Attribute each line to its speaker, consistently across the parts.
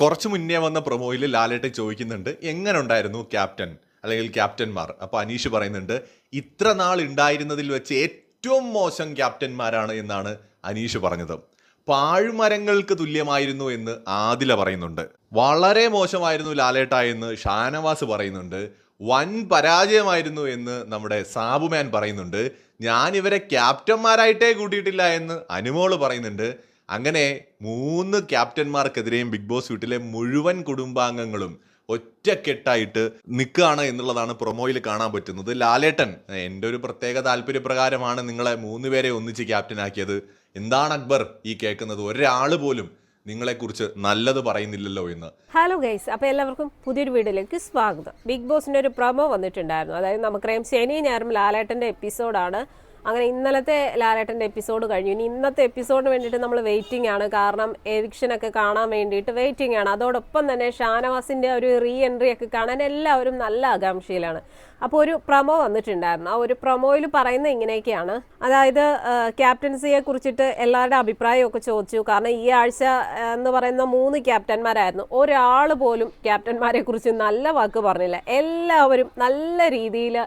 Speaker 1: കുറച്ച് മുന്നേ വന്ന പ്രൊമോയിൽ ലാലേട്ടൻ ചോദിക്കുന്നുണ്ട് എങ്ങനെ ഉണ്ടായിരുന്നു ക്യാപ്റ്റൻ? അല്ലെങ്കിൽ ക്യാപ്റ്റന്മാർ? അപ്പോൾ അനീഷ് പറയുന്നുണ്ട് ഇത്ര നാൾ ഉണ്ടായിരുന്നതിൽ വെച്ച് ഏറ്റവും മോശം ക്യാപ്റ്റന്മാരാണ് എന്നാണ് അനീഷ് പറഞ്ഞത്. പാഴ്മരങ്ങൾക്ക് തുല്യമായിരുന്നു എന്ന് ആദില പറയുന്നുണ്ട്. വളരെ മോശമായിരുന്നു ലാലേട്ട എന്ന് ഷാനവാസ് പറയുന്നുണ്ട്. വൻ പരാജയമായിരുന്നു എന്ന് നമ്മുടെ സാബുമാൻ പറയുന്നുണ്ട്. ഞാൻ ഇവരെ ക്യാപ്റ്റന്മാരായിട്ടേ കൂട്ടിയിട്ടില്ല എന്ന് അനുമോൾ പറയുന്നുണ്ട്. അങ്ങനെ മൂന്ന് ക്യാപ്റ്റന്മാർക്കെതിരെയും ബിഗ് ബോസ് വീട്ടിലെ മുഴുവൻ കുടുംബാംഗങ്ങളും ഒറ്റക്കെട്ടായിട്ട് നിൽക്കുകയാണ് എന്നുള്ളതാണ് പ്രൊമോയിൽ കാണാൻ പറ്റുന്നത്. ലാലേട്ടൻ എന്റെ ഒരു പ്രത്യേക താല്പര്യപ്രകാരമാണ് നിങ്ങളെ മൂന്ന് പേരെ ഒന്നിച്ച് ക്യാപ്റ്റനാക്കിയത്. എന്താണ് അക്ബർ ഈ കേൾക്കുന്നത്? ഒരാൾ പോലും നിങ്ങളെക്കുറിച്ച് നല്ലത് പറയുന്നില്ലല്ലോ എന്ന്.
Speaker 2: ഹലോ ഗൈസ് അപ്പോൾ എല്ലാവർക്കും പുതിയൊരു വീഡിയോയിലേക്ക് സ്വാഗതം. ബിഗ് ബോസിന്റെ ഒരു പ്രൊമോ വന്നിട്ടുണ്ടായിരുന്നു. അതായത് നമുക്കറിയാം ശനി ഞായറും ലാലേട്ടന്റെ എപ്പിസോഡാണ് അങ്ങനെ ഇന്നലത്തെ ലാലേട്ടന്റെ എപ്പിസോഡ് കഴിഞ്ഞു. ഇനി ഇന്നത്തെ എപ്പിസോഡിന് വേണ്ടിയിട്ട് നമ്മൾ വെയിറ്റിംഗ് ആണ്. കാരണം എവിക്ഷനൊക്കെ കാണാൻ വേണ്ടിയിട്ട് വെയിറ്റിംഗ് ആണ്. അതോടൊപ്പം തന്നെ ഷാനവാസിന്റെ ഒരു റീ എൻട്രി ഒക്കെ കാണാൻ എല്ലാവരും നല്ല ആകാംക്ഷയിലാണ്. അപ്പോൾ ഒരു പ്രൊമോ വന്നിട്ടുണ്ടായിരുന്നു. ആ ഒരു പ്രൊമോയിൽ പറയുന്നത് ഇങ്ങനെയൊക്കെയാണ്. അതായത് ക്യാപ്റ്റൻസിയെ കുറിച്ചിട്ട് എല്ലാവരുടെ അഭിപ്രായമൊക്കെ ചോദിച്ചു. കാരണം ഈ ആഴ്ച എന്ന് പറയുന്ന മൂന്ന് ക്യാപ്റ്റന്മാരായിരുന്നു ഒരാൾ പോലും ക്യാപ്റ്റന്മാരെ കുറിച്ച് നല്ല വാക്ക് പറഞ്ഞില്ല. എല്ലാവരും നല്ല രീതിയിൽ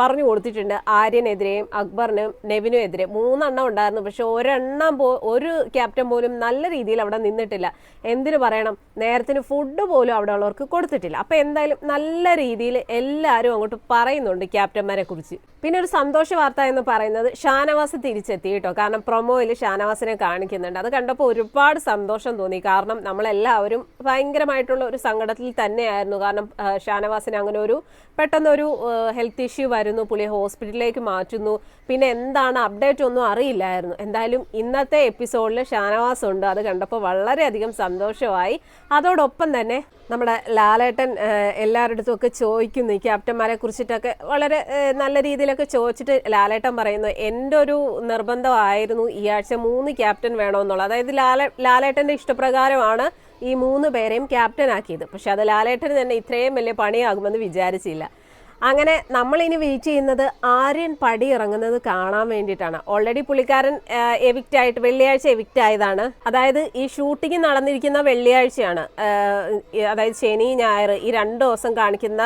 Speaker 2: പറഞ്ഞു കൊടുത്തിട്ടുണ്ട് ആര്യനെതിരെയും അക്ബറിനും നെവിനും എതിരെ. മൂന്നെണ്ണം ഉണ്ടായിരുന്നു. പക്ഷെ ഒരെണ്ണം പോ ഒരു ക്യാപ്റ്റൻ പോലും നല്ല രീതിയിൽ അവിടെ നിന്നിട്ടില്ല. എന്തിനു പറയണം? നേരത്തിന് ഫുഡ് പോലും അവിടെ ഉള്ളവർക്ക് കൊടുത്തിട്ടില്ല. അപ്പൊ എന്തായാലും നല്ല രീതിയിൽ എല്ലാവരും അങ്ങോട്ട് പറയുന്നുണ്ട് ക്യാപ്റ്റന്മാരെ കുറിച്ച്. പിന്നെ ഒരു സന്തോഷ വാർത്ത എന്ന് പറയുന്നത് ഷാനവാസ് തിരിച്ചെത്തി കേട്ടോ. കാരണം പ്രൊമോയിൽ ഷാനവാസിനെ കാണിക്കുന്നുണ്ട്. അത് കണ്ടപ്പോൾ ഒരുപാട് സന്തോഷം തോന്നി. കാരണം നമ്മളെല്ലാവരും ഭയങ്കരമായിട്ടുള്ള ഒരു സങ്കടത്തിൽ തന്നെയായിരുന്നു. കാരണം ഷാനവാസിന് അങ്ങനെ ഒരു പെട്ടെന്നൊരു ഹെൽത്ത് ഇഷ്യൂ വരുന്നു പുള്ളിയെ ഹോസ്പിറ്റലിലേക്ക് മാറ്റുന്നു. പിന്നെ എന്താണ് അപ്ഡേറ്റ് ഒന്നും അറിയില്ലായിരുന്നു. എന്തായാലും ഇന്നത്തെ എപ്പിസോഡിൽ ഷാനവാസ് ഉണ്ട്. അത് കണ്ടപ്പോൾ വളരെയധികം സന്തോഷമായി. അതോടൊപ്പം തന്നെ നമ്മുടെ ലാലേട്ടൻ എല്ലാവരുടെ ഒക്കെ ചോദിക്കുന്നു. ഈ ക്യാപ്റ്റന്മാരെ കുറിച്ചിട്ടൊക്കെ വളരെ നല്ല രീതിയിലൊക്കെ ചോദിച്ചിട്ട് ലാലേട്ടൻ പറയുന്നു എന്റെ ഒരു നിർബന്ധമായിരുന്നു ഈ ആഴ്ച മൂന്ന് ക്യാപ്റ്റൻ വേണമെന്നുള്ളത്. അതായത് ലാല ലാലേട്ടന്റെ ഇഷ്ടപ്രകാരമാണ് ഈ മൂന്ന് പേരെയും ക്യാപ്റ്റൻ ആക്കിയത് പക്ഷെ അത് ലാലേട്ടന് തന്നെ ഇത്രയും വലിയ പണിയാകുമെന്ന് വിചാരിച്ചില്ല. അങ്ങനെ നമ്മൾ ഇനി വെയിറ്റ് ചെയ്യുന്നത് ആര്യൻ പടി ഇറങ്ങുന്നത് കാണാൻ വേണ്ടിയിട്ടാണ്. ഓൾറെഡി പുള്ളിക്കാരൻ എവിക്റ്റ് ആയിട്ട് വെള്ളിയാഴ്ച എവിക്റ്റ് ആയതാണ്. അതായത് ഈ ഷൂട്ടിംഗ് നടന്നിരിക്കുന്ന വെള്ളിയാഴ്ചയാണ്. അതായത് ശനി ഞായർ ഈ രണ്ട് ദിവസം കാണിക്കുന്ന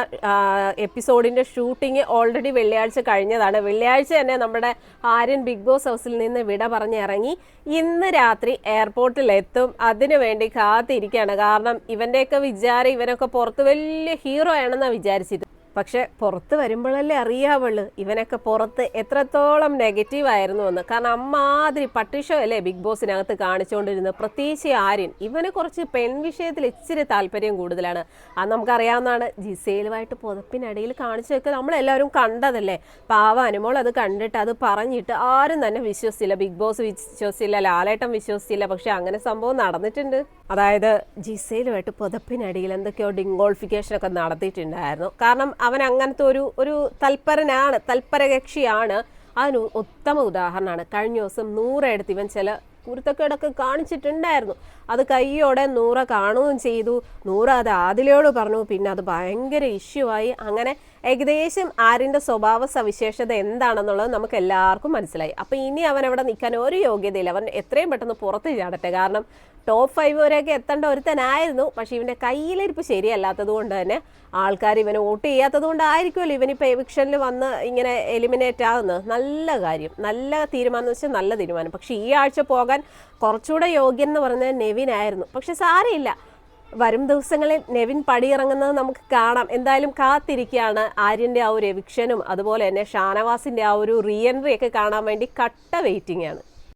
Speaker 2: എപ്പിസോഡിന്റെ ഷൂട്ടിംഗ് ഓൾറെഡി വെള്ളിയാഴ്ച കഴിഞ്ഞതാണ്. വെള്ളിയാഴ്ച തന്നെ നമ്മുടെ ആര്യൻ ബിഗ് ബോസ് ഹൗസിൽ നിന്ന് വിട പറഞ്ഞ് ഇറങ്ങി ഇന്ന് രാത്രി എയർപോർട്ടിൽ എത്തും അതിനു വേണ്ടി കാത്തിരിക്കുകയാണ്. കാരണം ഇവന്റെയൊക്കെ വിചാരം ഇവനൊക്കെ പുറത്ത് വലിയ ഹീറോ ആണെന്നാണ് വിചാരിച്ചത്. പക്ഷെ പുറത്ത് വരുമ്പോഴല്ലേ അറിയാവുള്ളൂ. ഇവനൊക്കെ പുറത്ത് എത്രത്തോളം നെഗറ്റീവ് ആയിരുന്നു എന്ന് കാരണം അമ്മാതിരി പട്ടിഷോ അല്ലേ ബിഗ് ബോസിനകത്ത് കാണിച്ചുകൊണ്ടിരുന്നത് പ്രത്യേകിച്ച് ആര്യൻ. ഇവനെ കുറച്ച് പെൺ വിഷയത്തിൽ ഇച്ചിരി താല്പര്യം കൂടുതലാണ്. അത് നമുക്കറിയാവുന്നതാണ്. ജിസേലുമായിട്ട് പുതപ്പിനടിയിൽ കാണിച്ചതൊക്കെ നമ്മളെല്ലാവരും കണ്ടതല്ലേ. പാവ അനുമോൾ അത് കണ്ടിട്ട് അത് പറഞ്ഞിട്ട് ആരും തന്നെ വിശ്വസിച്ചില്ല. ബിഗ് ബോസ് വിശ്വസിച്ചില്ല ലാലേട്ടൻ വിശ്വസിച്ചില്ല. പക്ഷെ അങ്ങനെ സംഭവം നടന്നിട്ടുണ്ട്. അതായത് ജിസേലുമായിട്ട് പുതപ്പിനടിയിൽ എന്തൊക്കെയോ ഡിങ്കോൾഫിക്കേഷൻ ഒക്കെ നടത്തിയിട്ടുണ്ടായിരുന്നു. കാരണം അവൻ അങ്ങനത്തെ ഒരു ഒരു തൽപരനാണ് തൽപരകക്ഷിയാണ്. അതിന് ഉത്തമ ഉദാഹരണമാണ്. കഴിഞ്ഞ ദിവസം നൂറെടുത്ത് ഇവൻ ചില കുരുത്തക്കേടൊക്കെ കാണിച്ചിട്ടുണ്ടായിരുന്നു. അത് കയ്യോടെ നൂറ കാണുകയും ചെയ്തു. നൂറ അത് ആദിലയോട് പറഞ്ഞു. പിന്നെ അത് ഭയങ്കര ഇഷ്യൂ ആയി. അങ്ങനെ ഏകദേശം ആരിന്റെ സ്വഭാവ സവിശേഷത എന്താണെന്നുള്ളത് നമുക്ക് എല്ലാവർക്കും മനസ്സിലായി. അപ്പോൾ ഇനി അവൻ അവിടെ നിൽക്കാൻ ഒരു യോഗ്യതയില്ല. അവൻ എത്രയും പെട്ടെന്ന് പുറത്ത് ചാടട്ടെ. കാരണം ടോപ്പ് ഫൈവ് വരെയൊക്കെ എത്തേണ്ട ഒരുത്തനായിരുന്നു. പക്ഷേ ഇവന്റെ കയ്യിലിരിപ്പ് ശരിയല്ലാത്തത് കൊണ്ട് തന്നെ ആൾക്കാർ ഇവനെ വോട്ട് ചെയ്യാത്തത് കൊണ്ടായിരിക്കുമല്ലോ ഇവനിപ്പോൾ എവിക്ഷനിൽ വന്ന് ഇങ്ങനെ എലിമിനേറ്റ് ആകുന്നത് നല്ല കാര്യം. നല്ല തീരുമാനം എന്ന് വെച്ചാൽ നല്ല തീരുമാനം. പക്ഷേ ഈ ആഴ്ച പോകാൻ കുറച്ചുകൂടെ യോഗ്യൻ എന്ന് നെവിൻ ആയിരുന്നു. പക്ഷെ സാരയില്ല വരും ദിവസങ്ങളിൽ നെവിൻ പടിയിറങ്ങുന്നത് നമുക്ക് കാണാം. എന്തായാലും കാത്തിരിക്കുകയാണ് ആര്യന്റെ ആ ഒരു എവിക്ഷനും അതുപോലെ തന്നെ ഷാനവാസിന്റെ ആ ഒരു റീ എൻട്രി ഒക്കെ കാണാൻ വേണ്ടി കട്ട വെയിറ്റിംഗ് ആണ്.